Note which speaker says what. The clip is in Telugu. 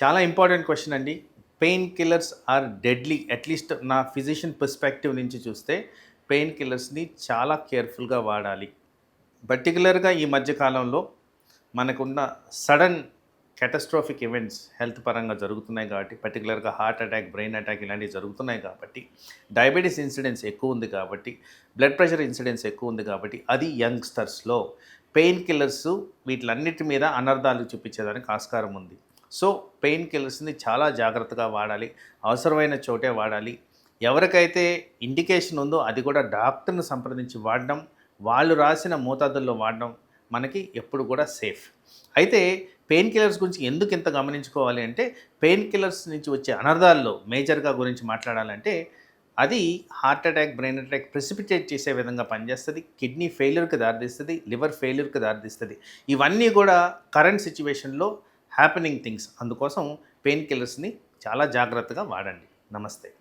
Speaker 1: చాలా ఇంపార్టెంట్ క్వశ్చన్ అండి. Pain killers are deadly at least నా ఫిజిషియన్ పర్స్పెక్టివ్ నుంచి చూస్తే పెయిన్ కిల్లర్స్ని చాలా కేర్ఫుల్గా వాడాలి. పర్టికులర్గా ఈ మధ్యకాలంలో మనకున్న సడన్ క్యాటస్ట్రాఫిక్ ఈవెంట్స్ హెల్త్ పరంగా జరుగుతున్నాయి కాబట్టి పర్టికులర్గా హార్ట్ అటాక్ బ్రెయిన్ అటాక్ ఇలాంటివి జరుగుతున్నాయి కాబట్టి డయాబెటీస్ ఇన్సిడెన్స్ ఎక్కువ ఉంది కాబట్టి బ్లడ్ ప్రెషర్ ఇన్సిడెన్స్ ఎక్కువ ఉంది కాబట్టి అది యంగ్స్టర్స్లో పెయిన్ కిల్లర్స్ వీటిలన్నిటి మీద అనర్థాలు చూపించేదానికి ఆస్కారం ఉంది. సో పెయిన్ కిల్లర్స్ని చాలా జాగ్రత్తగా వాడాలి. అవసరమైన చోటే వాడాలి. ఎవరికైతే ఇండికేషన్ ఉందో అది కూడా డాక్టర్ని సంప్రదించి వాడడం వాళ్ళు రాసిన మోతాదుల్లో వాడడం మనకి ఎప్పుడు కూడా సేఫ్. అయితే పెయిన్ కిల్లర్స్ గురించి ఎందుకు ఇంత గమనించుకోవాలి అంటే పెయిన్ కిల్లర్స్ నుంచి వచ్చే అనర్థాల్లో మేజర్గా గురించి మాట్లాడాలంటే అది heart attack brain attack precipitate చేసే విధంగా పనిచేస్తుంది. కిడ్నీ ఫెయిల్యూర్కి దారితీస్తుంది లివర్ ఫెయిల్యూర్కి దారితీస్తుంది. ఇవన్నీ కూడా కరెంట్ సిచ్యువేషన్లో హ్యాపెనింగ్ థింగ్స్ అందుకోసం పెయిన్ కిల్లర్స్ని చాలా జాగ్రత్తగా వాడండి. నమస్తే.